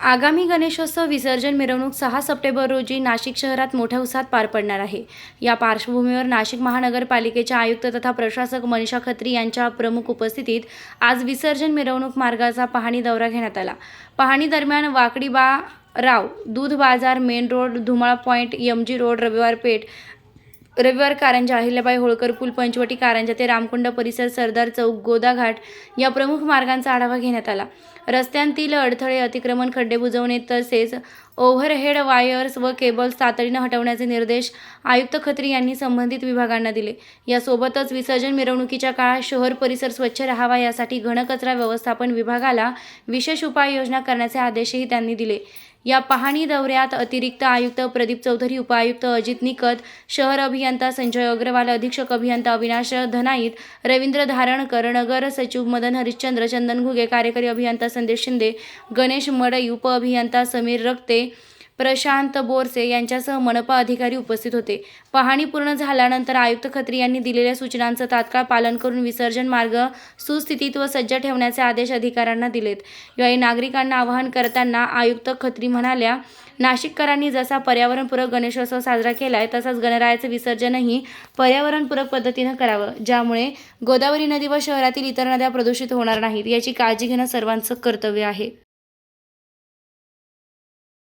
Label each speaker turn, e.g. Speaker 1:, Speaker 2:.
Speaker 1: आगामी गणेशोत्सव विसर्जन मिरवणूक सहा सप्टेंबर रोजी नाशिक शहरात मोठ्या उत्साहात पार पडणार आहे. या पार्श्वभूमीवर नाशिक महानगरपालिकेच्या आयुक्त तथा प्रशासक मनीषा खत्री यांच्या प्रमुख उपस्थितीत आज विसर्जन मिरवणूक मार्गाचा पाहणी दौरा घेण्यात आला. पाहणी दरम्यान वाकडीबा राव दूध बाजार main road Dhumal point M G road Raviwar Peth Raviwar Karanja Ahilyabai Holkar पूल पंचवटी कारंजा ते रामकुंड परिसर सरदार चौक गोदाघाट या प्रमुख मार्गांचा आढावा घेण्यात आला. रस्त्यांतील अडथळे अतिक्रमण खड्डे बुजवणे तसेच ओव्हरहेड वायर्स व केबल्स तातडीनं हटवण्याचे निर्देश आयुक्त खत्री यांनी संबंधित विभागांना दिले. यासोबतच विसर्जन मिरवणुकीच्या काळात शहर परिसर स्वच्छ राहावा यासाठी घनकचरा व्यवस्थापन विभागाला विशेष उपाययोजना करण्याचे आदेशही त्यांनी दिले. या पाहणी दौऱ्यात अतिरिक्त आयुक्त प्रदीप चौधरी उपायुक्त अजित निकत शहर अभियंता संजय अग्रवाल अधीक्षक अभियंता अविनाश धनाईत रवींद्र धारणकर नगर सचिव मदन हरिश्चंद्र चंदन घुगे कार्यकारी अभियंता संदेश शिंदे गणेश मडई उप अभियंता समीर रक्ते प्रशांत बोरसे यांच्यासह मनपा अधिकारी उपस्थित होते. पाहणी पूर्ण झाल्यानंतर आयुक्त खत्री यांनी दिलेल्या सूचनांचं तात्काळ पालन करून विसर्जन मार्ग सुस्थितीत व सज्ज ठेवण्याचे आदेश अधिकाऱ्यांना दिलेत. यावेळी नागरिकांना आवाहन करताना आयुक्त खत्री म्हणाल्या नाशिककरांनी जसा पर्यावरणपूरक गणेशोत्सव साजरा केलाय तसाच गणरायाचं विसर्जनही पर्यावरणपूरक पद्धतीनं करावं ज्यामुळे गोदावरी नदी व शहरातील इतर नद्या प्रदूषित होणार नाहीत याची काळजी घेणं सर्वांचं कर्तव्य आहे.